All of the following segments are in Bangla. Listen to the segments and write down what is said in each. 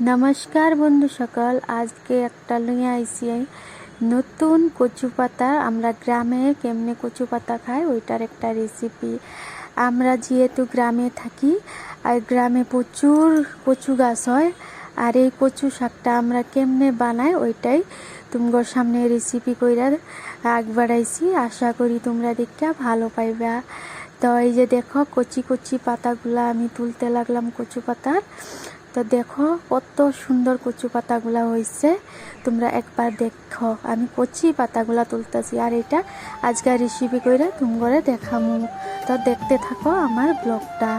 নমস্কার বন্ধু সকল, আজকে একটা লইয়া আইসি নতুন কচু পাতা, আমরা গ্রামে কেমনে কচু পাতা খাই, ওইটার একটা রেসিপি আমরা যেহেতু গ্রামে থাকি, আর গ্রামে প্রচুর কচু গাছ হয়, আর এই কচু শাকটা আমরা কেমনে বানাই, ওইটাই তোমার সামনে রেসিপি কইরা আগ বাড়াইছি আশা করি তোমরা দেখা ভালো পাইবা। তো এই যে দেখো, কচি কচি পাতাগুলা আমি তুলতে লাগলাম কচু পাতার। তো দেখো কত সুন্দর কচু পাতাগুলা হয়েছে। তোমরা একবার দেখো। আমি কচি পাতাগুলা তুলতেছি আর এটা আজকের রেসিপি করে তুম করে দেখামু। তো দেখতে থাকো আমার ব্লগটা।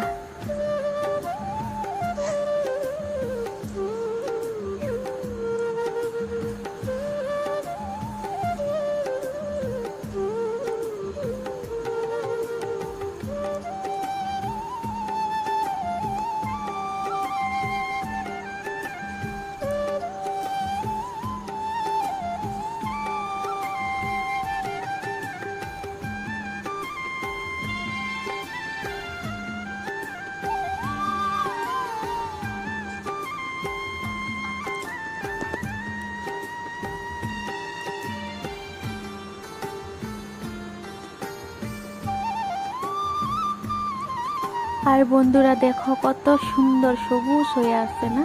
আর বন্ধুরা দেখো কত সুন্দর সবুজ হয়ে আছে না?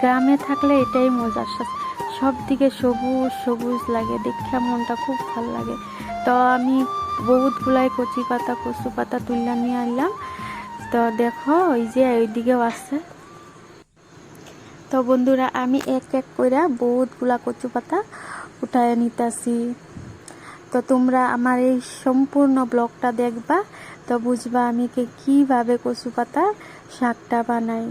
গ্রামে থাকলে এটাই মজার সব দিকে সবুজ সবুজ লাগে, দেখে মনটা খুব ভালো লাগে। তো আমি বহুতগুলাই কচি পাতা, কচু পাতা তুললা নিয়ে আনলাম তো দেখো, ওই যে ওইদিকেও আছে। তো বন্ধুরা, আমি এক এক করে বহুতগুলা কচু পাতা উঠায় নিতেছি। তো তোমরা আমার এই সম্পূর্ণ ব্লগটা দেখবা। তো বুঝবা আমি কে কীভাবে কচু পাতার শাকটা বানাই।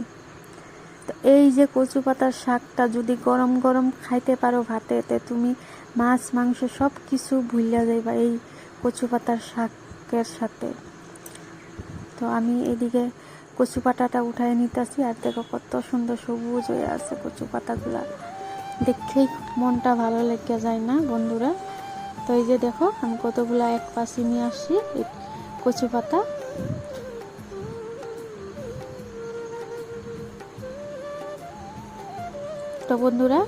তো এই যে কচু পাতার শাকটা যদি গরম গরম খাইতে পারো ভাতেতে তুমি মাছ, মাংস সব কিছু ভুলিয়া যাইবা এই কচু পাতার শাকের সাথে। তো আমি এদিকে কচু পাতাটা উঠায় নিতেছি আর দেখো কত সুন্দর সবুজ হয়ে আছে কচু পাতাগুলা দেখেই মনটা ভালো লেগে যায় না বন্ধুরা? তো এই যে দেখো আমি কতগুলা এক পাশে নিয়ে আসছি কচু পাতা। তো বন্ধুরা,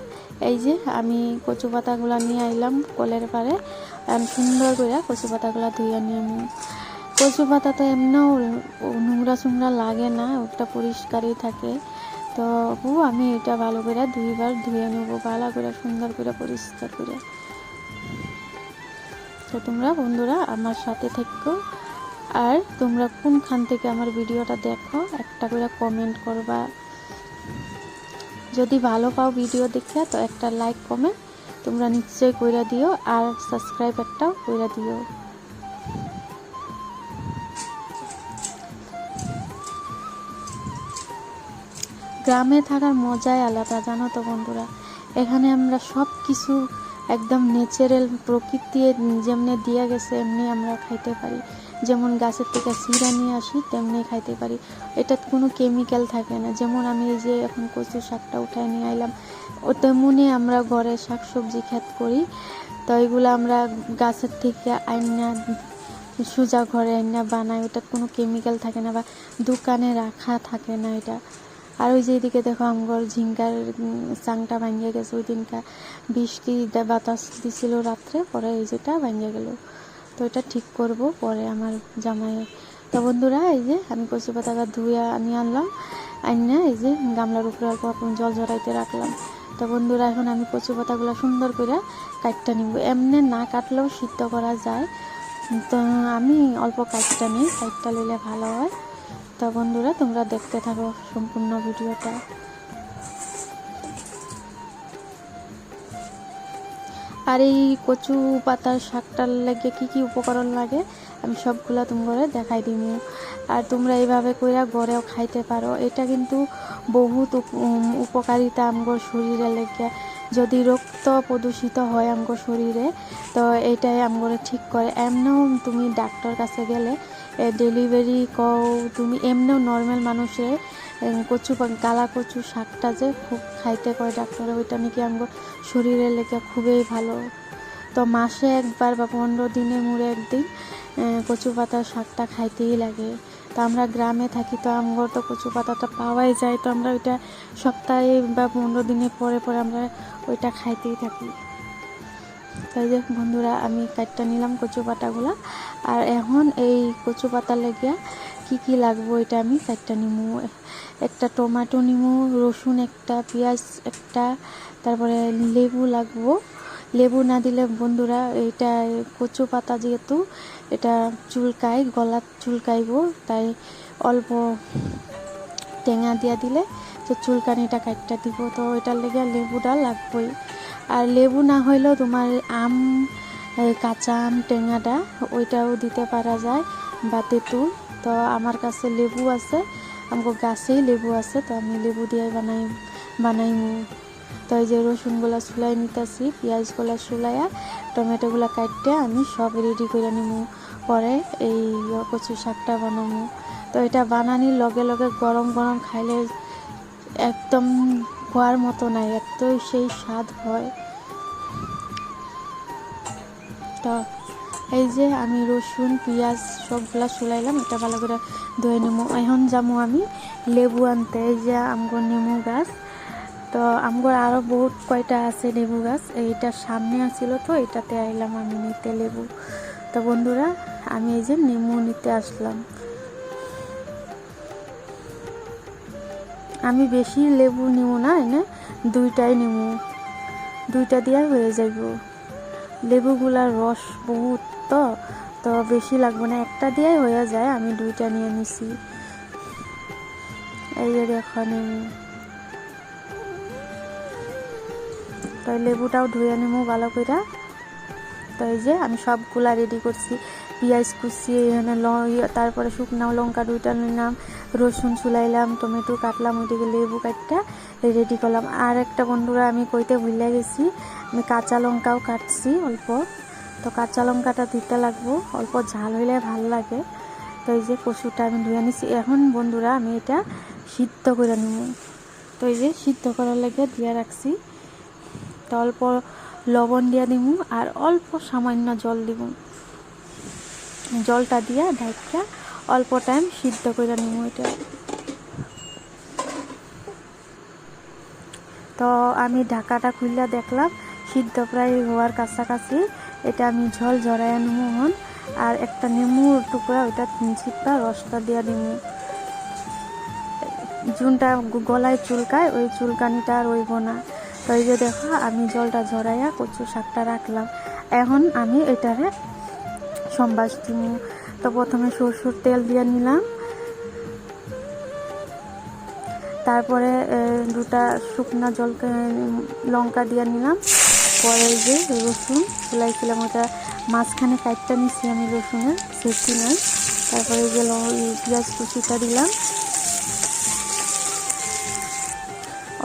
এই যে আমি কচু পাতাগুলো নিয়ে আইলাম কলের পারে সুন্দর করে কচু পাতাগুলো ধুয়ে নিয়ে আমি কচু পাতা তো এমনিও নোংরা চুংরা লাগে না, ওটা পরিষ্কারই থাকে। তো আমি এটা ভালো করে দুইবার ধুয়ে নেব, ভালো করে, সুন্দর করে, পরিষ্কার করে। তো তোমরা বন্ধুরা আমার সাথে থেকো। আর তোমরা কোনখান থেকে আমার ভিডিওটা দেখো, একটা করে কমেন্ট করবা। যদি ভালো পাও ভিডিও দেখে, তো একটা লাইক কমেন্ট তোমরা নিশ্চয়ই কইরা দিও, আর সাবস্ক্রাইব একটাও কইরা দিও। গ্রামে থাকার মজাই আলাদা, জানো তো বন্ধুরা? এখানে আমরা সব কিছু একদম ন্যাচারাল প্রকৃতি যেমনি দিয়ে গেছে, এমনি আমরা খাইতে পারি। যেমন গাছের থেকে সিরা নিয়ে আসি, তেমনি খাইতে পারি। এটা কোনো কেমিক্যাল থাকে না। যেমন আমি এই যে এখন কচু শাকটা উঠায় নিয়ে আইলাম, ও তেমনই আমরা ঘরে শাক সবজি খেত করি। তো এগুলো আমরা গাছের থেকে আইনা, সোজা ঘরে আইনা বানাই ওটা কোনো কেমিক্যাল থাকে না বা দোকানে রাখা থাকে না এটা। আর ওই যে এদিকে দেখো আমগর ঝিঙ্গার চাংটা ভাঙিয়ে গেছে। ওই দিনকা বৃষ্টি বাতাস দিছিল রাত্রে, পরে এই যেটা ভাঙিয়ে গেল। তো এটা ঠিক করব, পরে আমার জামাই তো বন্ধুরা, এই যে আমি কচু পাতাটা ধুয়ে নিয়ে আনলাম, আইনা এই যে গামলার উপরে অল্প জল ঝরাইতে রাখলাম। তো বন্ধুরা, এখন আমি কচু পাতাগুলো সুন্দর করে কাটটা নিব। এমনি না কাটলেও সিদ্ধ করা যায়। তো আমি অল্প কাটটা নিই কাটটা নিলে ভালো হয়। তো বন্ধুরা, তোমরা দেখতে থাকো সম্পূর্ণ ভিডিওটা। আর এই কচু পাতার শাকটার লাগে কি কি উপকরণ লাগে, আমি সবগুলা তোমাকে দেখাই দিব আর তোমরা এইভাবে কইরা গড়েও খাইতে পারো। এটা কিন্তু বহুত উপকারিতা আমগর শরীরে লেগে। যদি রক্ত প্রদূষিত হয় আমগর শরীরে, তো এইটাই আমগরে ঠিক করে। এমনও তুমি ডাক্তার কাছে গেলে ডেলিভারি কও, তুমি এমনিও নর্মাল মানুষের কচু কালা কচু শাকটা যে খুব খাইতে কয় ডাক্তারে, ওইটা নাকি আমগো শরীরের লেগে খুবই ভালো। তো মাসে একবার বা পনেরো দিনে মুড়ে একদিন কচু পাতার শাকটা খাইতেই লাগে। তো আমরা গ্রামে থাকি, তো আমগর তো কচু পাতাটা পাওয়াই যায়, তো আমরা ওইটা সপ্তাহে বা পনেরো দিনের পরে পরে আমরা ওইটা খাইতেই থাকি। তাই যে বন্ধুরা, আমি কাটটা নিলাম কচু পাতাগুলা। আর এখন এই কচু পাতা লেগিয়া কি কি লাগবো এটা আমি? চারটা নিমু, একটা টমেটো নিমু, রসুন একটা, পেঁয়াজ একটা, তারপরে লেবু লাগবো। লেবু না দিলে বন্ধুরা এটা কচু পাতা যেহেতু, এটা চুলকায়, গলা চুলকাইব, তাই অল্প টেঙা দিয়া দিলে তো চুলকানিটা কাটটা দিব। তো এটার লেগে লেবুটা লাগবেই। আর লেবু না হইলেও তোমার আম কাঁচা আম, টেঙাটা, ওইটাও দিতে পারা যায়, বা তেঁতুল। তো আমার কাছে লেবু আছে আমাকে গাছেই লেবু আছে, তো আমি লেবু দিয়ে বানাই বানাই তো এই যে রসুনগুলা চুলাই নিতেছি, পেঁয়াজগুলা চুলাইয়া টমেটোগুলা কাটতে আমি সব রেডি করে নিমু। পরে এই কচু শাকটা বানামু। তো এটা বানানির লগে লগে গরম গরম খাইলে একদম খোয়ার মতো নাই, এতই সেই স্বাদ হয়। তো এই যে আমি রসুন, পেঁয়াজ সবগুলা চুলাইলাম এটা ভালো করে ধুয়ে নেব এখন যাব আমি লেবু আনতে, এই যে আমগর নেমু গাছ। তো আমগর আরও বহুত কয়টা আছে লেবু গাছ, এইটা সামনে আছিল তো, এটাতে আইলাম আমি নিতে লেবু। তো বন্ধুরা, আমি এই যে নেমু নিতে আসলাম। আমি বেশি লেবু নিব না, এনে দুইটাই নিব দুইটা দিয়ে হয়ে যাইব। লেবুগুলার রস বহুত তো তো বেশি লাগবে না। একটা দিয়েই হয়ে যায়, আমি দুইটা নিয়ে নিছি। এই যে এখন তো লেবুটাও ধুয়ে নিমু ভালো করে তো এই যে আমি সবগুলা রেডি করছি। পেঁয়াজ কুচি এখানে ইয়ে, তারপরে শুকনো লঙ্কা দুইটা নিলাম রসুন চুলাইলাম টমেটো কাটলাম ওইদিকে লেবু কাটটা রেডি করলাম। আর একটা বন্ধুরা আমি কইতে ভুলে গেছি আমি কাঁচা লঙ্কাও কাটছি অল্প। তো কাঁচা লঙ্কাটা দিতে লাগবো অল্প ঝাল হইলে ভালো লাগে। তো এই যে কচুটা আমি ধুয়ে নিছি। এখন বন্ধুরা আমি এটা সিদ্ধ করে নেব। তো এই যে সিদ্ধ করার লাগে দিয়ে রাখছি। তো অল্প লবণ দিয়ে দিব আর অল্প সামান্য জল দিব জলটা দিয়া ঢাকা অল্প টাইম সিদ্ধ করে নিব এটা। তো আমি ঢাকাটা খুললে দেখলাম, সিদ্ধ প্রায় হওয়ার কাছাকাছি। এটা আমি ঝোল ঝরাই নেব হন আর একটা নেমুর টুকরা ওইটা চিপা রসটা দিয়ে দিব জুনটা গলায় চুলকায়, ওই চুলকানিটা রইব না। তো এই যে দেখো, আমি জলটা ঝরাইয়া কচু শাকটা রাখলাম। এখন আমি এটারে সম্বাস দিব তো প্রথমে সরষের তেল দিয়ে নিলাম। তারপরে দুটা শুকনো জলকে, লঙ্কা দিয়ে নিলাম। পরে যে রসুন চুলাইছিলাম ওটা মাঝখানে কাটটা নিছি আমি রসুনের, সেটি নাই তারপরে যে পেঁয়াজ কুচিটা দিলাম।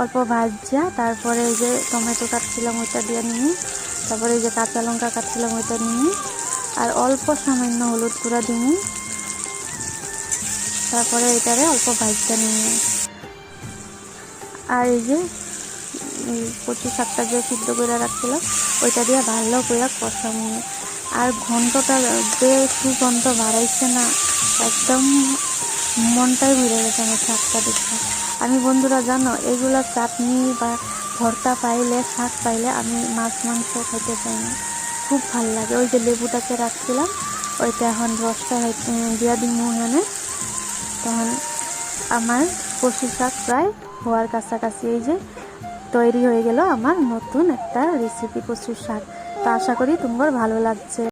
অল্প ভাজা, তারপরে যে টমেটো কাটছিলাম ওইটা দিয়ে নিই। তারপরে যে কাঁচা লঙ্কা কাটছিলাম ওইটা নিই। আর অল্প সামান্য হলুদ গুঁড়া দিই তারপরে এটারে অল্প ভাজটা নিই। আর এই যে কচু শাকটা যে সিদ্ধ করে রাখছিলাম, ওইটা দিয়ে ভালো করে কষামু আর ঘন্টটা যে সুগন্ধ বাড়াইছে না, একদম মনটাই ঘুরে গেছে আমার শাকটা দেখে। আমি বন্ধুরা, জানো, এগুলো চাটনি বা ভর্তা পাইলে, শাক পাইলে আমি মাছ, মাংস খাইতে চাই না। খুব ভালো লাগে। ওই যে লেবুটাকে রাখছিলাম, ওইটা এখন রসটা দিয়া দিন এখানে তখন আমার কষি শাক প্রায় হওয়ার কাছাকাছি এই যে তৈরি হয়ে গেল আমার নতুন একটা রেসিপি কষির শাক। তো আশা করি তোমার ভালো লাগছে।